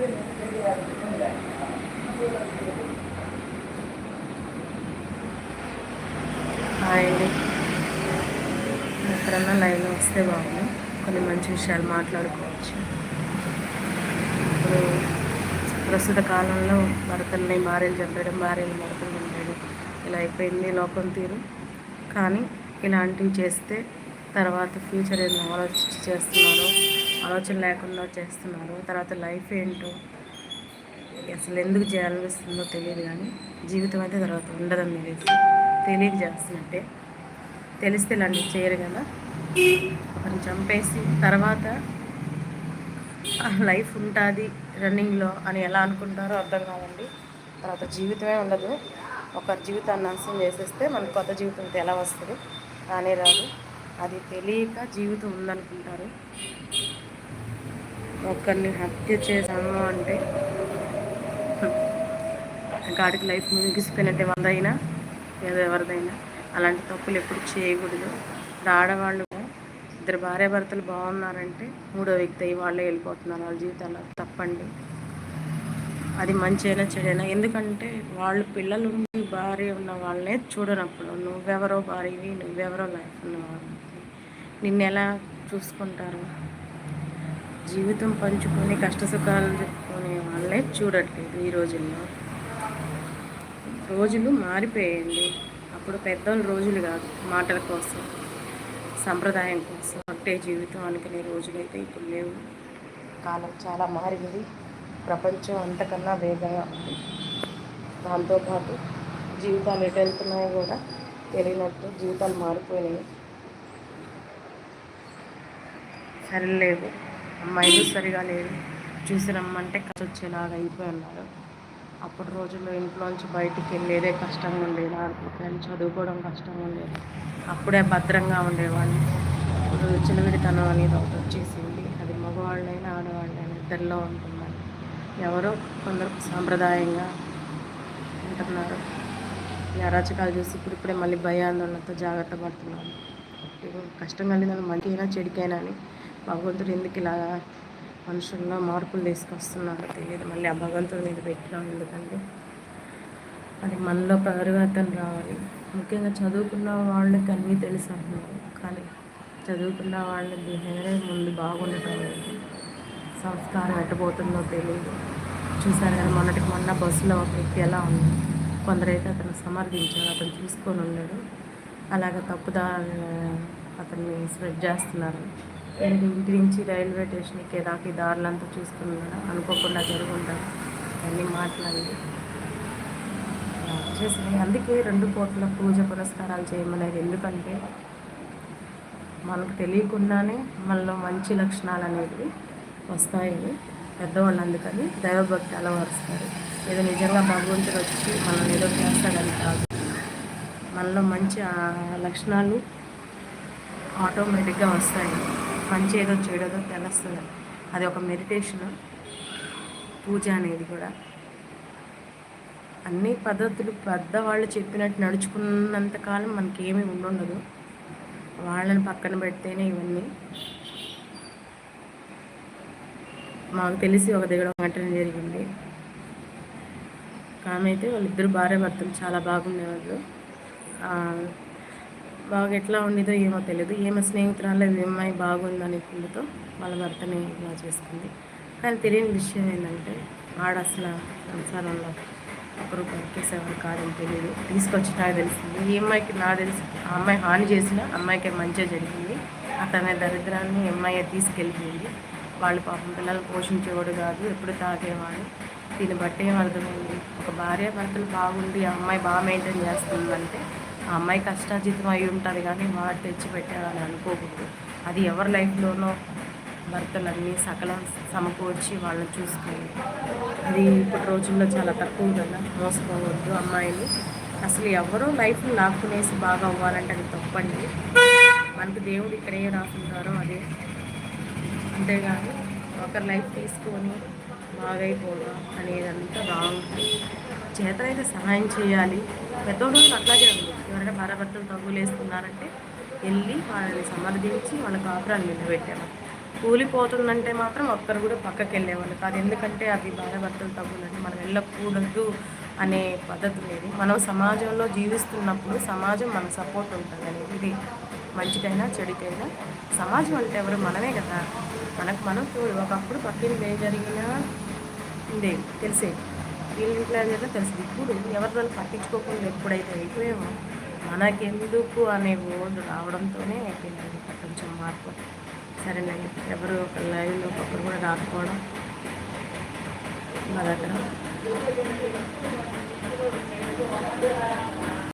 Hi అండి. ఎక్కడన్నా line వస్తే బాగుంది. కొన్ని మంచి విషయాలు మాట్లాడుకోవచ్చు. ఇప్పుడు ప్రస్తుత కాలంలో భర్తల్ని భార్యలు చెప్పడం భార్యలు మరతలు చంపేయడం ఇలా అయిపోయింది లోకం తీరు. కానీ ఇలాంటివి చేస్తే తర్వాత ఫ్యూచర్ ఏదైనా ఆలోచించి చేస్తున్నారో ఆలోచన లేకుండా చేస్తున్నారు. తర్వాత లైఫ్ ఏంటో అసలు ఎందుకు చేయాలనిపిస్తుందో తెలియదు కానీ జీవితం అయితే తర్వాత ఉండదని తెలిసి తెలియక చేస్తున్నట్టే తెలిస్తే ఇలాంటివి చేయరు కదా. అని చంపేసి తర్వాత లైఫ్ ఉంటుంది రన్నింగ్లో అని ఎలా అనుకుంటారో అర్థం కాదండి. తర్వాత జీవితమే ఉండదు. ఒకరి జీవితాన్ని నాశనం చేసేస్తే మనకు కొత్త జీవితం ఎలా వస్తుంది? కానీ రాదు. అది తెలియక జీవితం ఉందనుకుంటారు. ఒకరిని హత్య చేసాము అంటే గాడికి లైఫ్ ముగిసిపోయినట్టే వందైనా ఏదో ఎవరిదైనా. అలాంటి తప్పులు ఎప్పుడు చేయకూడదు. ఆడవాళ్ళు ఇద్దరు భార్యాభర్తలు బాగున్నారంటే మూడో వ్యక్తి అయ్యి వాళ్ళే వెళ్ళిపోతున్నారు వాళ్ళ జీవితాల్లో. తప్పండి. అది మంచి అయినా చెడైనా. ఎందుకంటే వాళ్ళు పిల్లలు భార్య ఉన్న వాళ్ళనే చూడనప్పుడు నువ్వెవరో భార్యవి నువ్వెవరో లైఫ్ ఉన్నవాళ్ళు నిన్ను ఎలా చూసుకుంటారు? జీవితం పంచుకొని కష్టసుఖాలు చెప్పుకునే వాళ్ళే చూడట్లేదు ఈ రోజుల్లో. రోజులు మారిపోయాయండి. అప్పుడు పెద్దోళ్ళు రోజులు కాదు మాటల కోసం సంప్రదాయం కోసం ఒకటే జీవితం అనుకునే రోజులైతే ఇప్పుడు లేవు. కాలం చాలా మారింది ప్రపంచం అంతకన్నా వేగంగా ఉంది. దాంతోపాటు జీవితాలు ఎటు వెళ్తున్నాయో కూడా తెలియనట్టు జీవితాలు మారిపోయినాయి. సరిలేవు అమ్మాయిలు సరిగా లేరు చూసి రమ్మంటే కలిసి వచ్చేలాగా అయిపోయి ఉన్నారు అప్పుడు రోజుల్లో ఇంట్లోంచి బయటికి వెళ్ళేదే కష్టంగా ఉండేది. ఆడుకోవడం చదువుకోవడం కష్టంగా ఉండేది. అప్పుడే భద్రంగా ఉండేవాడిని. ఇప్పుడు చిన్నవిడితనం అనేది ఒకటి వచ్చేసింది. అది మగవాళ్ళైనా ఆడవాళ్ళైనా ఇద్దరిలో ఉంటున్నారు ఎవరో కొందరు సాంప్రదాయంగా ఉంటున్నారు. ఈ అరాచకాలు చూసి ఇప్పుడు ఇప్పుడే మళ్ళీ భయాందోళనతో జాగ్రత్త పడుతున్నాను. కష్టం కలిగిన మంచిగా చెడికైనా అని భగవంతుడు ఎందుకు ఇలా మనుషుల్లో మార్పులు తీసుకొస్తున్నారు తెలియదు. మళ్ళీ ఆ భగవంతుడి మీద పెట్టినాం ఎందుకంటే అది మనలో పరివర్తన రావాలి. ముఖ్యంగా చదువుకున్న వాళ్ళకి అన్నీ తెలుసు అంటున్నారు. కానీ చదువుకున్న వాళ్ళ బిహేవియర్ ముందు బాగుండటం లేదు. సంస్కారం ఎట్టబోతుందో తెలియదు. చూసారు కదా మొన్నటికి మొన్న బస్సులో ఒక వ్యక్తి ఎలా ఉంది కొందరైతే అతను సమర్థించారు అతను చూసుకొని ఉన్నాడు. అలాగ తప్పుదా అతన్ని స్ప్రెడ్ చేస్తున్నారు. నేను ఇంటి నుంచి రైల్వే స్టేషన్కి ఎలాకి దారులంతా చూసుకున్నాను అనుకోకుండా జరుగుంటాను అన్నీ మాట్లాడి చేసినాయి అందుకే రెండు కోట్ల పూజ పురస్కారాలు చేయమనేది ఎందుకంటే మనకు తెలియకుండానే మనలో మంచి లక్షణాలు అనేవి వస్తాయని పెద్దవాళ్ళు అందుకని దైవభక్తి అలవరుస్తారు. ఏదో నిజంగా భగవంతుడు వచ్చి మనం ఏదో చేస్తాడని కాదు. మనలో మంచి లక్షణాలు ఆటోమేటిక్గా వస్తాయి. మంచి ఏదో చెడదో తెలుస్తుంది అది ఒక మెడిటేషన్ పూజ అనేది కూడా. అన్ని పద్ధతులు పెద్దవాళ్ళు చెప్పినట్టు నడుచుకున్నంతకాలం మనకి ఏమీ ఉండదు. వాళ్ళని పక్కన పెడితేనే ఇవన్నీ. మాకు తెలిసి ఒక దిగడం ఘటన జరిగింది. కామైతే వాళ్ళిద్దరు భార్య భర్తలు చాలా బాగుండేవాళ్ళు. బాగా ఎట్లా ఉండేదో ఏమో తెలియదు ఏమో స్నేహితురాలు అమ్మాయి బాగుందని పిల్లతో వాళ్ళ భర్తని ఇలా చేసుకుంది కానీ తెలియని విషయం ఏంటంటే ఆడ అసలు సంసారంలో ఒకరు బతికేసేవారు కాదని తెలియదు తీసుకొచ్చి నాకు తెలిసింది. ఈ అమ్మాయికి నాకు తెలిసి ఆ అమ్మాయి హాని చేసిన అమ్మాయికి మంచిగా జరిగింది. అతని దరిద్రాన్ని అమ్మాయి తీసుకెళ్ళిపోయింది. వాళ్ళు పాపం పిల్లలు పోషించేవాడు కాదు ఎప్పుడు తాగేవాడు. దీన్ని బట్టి అర్థమైంది ఒక భార్య భర్తలు బాగుండి ఆ అమ్మాయి బాగా మెయింటైన్ చేస్తుందంటే ఆ అమ్మాయి కష్టాజితం అయి ఉంటుంది కానీ వాడు తెచ్చిపెట్టాడని అనుకోకూడదు. అది ఎవరి లైఫ్లోనో భర్తలన్నీ సకలం సమకూర్చి వాళ్ళని చూసుకుని అది ఇప్పటి రోజుల్లో చాలా తక్కువ కదా మోసపోవద్దు అమ్మాయిలు అసలు ఎవరో లైఫ్ని లాక్కునేసి బాగా అవ్వాలంటే అది తప్పండి. మనకు దేవుడు ఇక్కడ ఏ రాసుంటారో అదే. అంతేగాని ఒకరి లైఫ్ తీసుకొని బాగైపోవడం అనేదంతా రాంగ్. చేతనైతే సహాయం చేయాలి. పెద్దోళ్ళు అట్లాగే ఉంది. ఎవరైనా భార్యాభర్తలు తగ్గులు వెళ్ళి వాళ్ళని సమర్థించి వాళ్ళ కాపురాన్ని నిలబెట్టాము కూలిపోతుందంటే మాత్రం ఒక్కరు కూడా పక్కకి వెళ్ళేవాళ్ళు కాదు. ఎందుకంటే అది భార్యాభర్తలు తగ్గులంటే మనం వెళ్ళకూడదు అనే పద్ధతి లేదు. మనం సమాజంలో జీవిస్తున్నప్పుడు సమాజం మన సపోర్ట్ ఉంటుంది అనేది. ఇది మంచికైనా చెడుకైనా సమాజం అంటే ఎవరు మనమే కదా. మనకు మనం ఒకప్పుడు పక్కింటి ఏం జరిగినా ఉండేది తెలిసేది. వీళ్ళింట్లో ఏదైనా తెలిసింది. ఇప్పుడు ఎవరి వాళ్ళు పట్టించుకోకుండా ఎప్పుడైతే అయిపోయామో మనకెందుకు అనే ఓడు రావడంతోనే అయిపోయింది కొంచెం మార్పు. సరేనండి ఎవరు ఒక లైవ్లో ఒకరు కూడా రాకపోవడం మా దగ్గర.